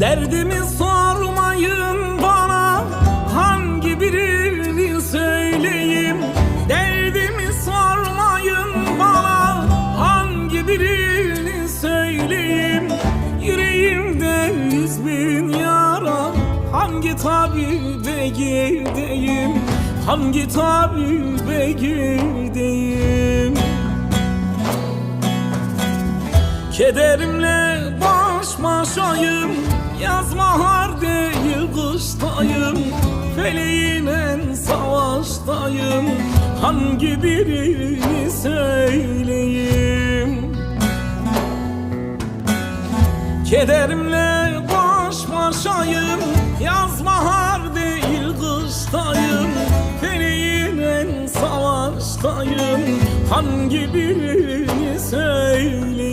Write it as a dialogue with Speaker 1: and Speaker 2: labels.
Speaker 1: Derdimi sormayın bana Hangi birini söyleyeyim? Derdimi sormayın bana Hangi birini söyleyeyim? Yüreğimde yüz bin yara Hangi tabibe gideyim Hangi tabibe gideyim Kederimle baş başayım Yaz bahar değil kıştayım. Feleğinle savaştayım Hangi birini söyleyeyim? Kederimle baş başayım Yaz bahar değil kıştayım. Feleğinle savaştayım Hangi birini söyleyeyim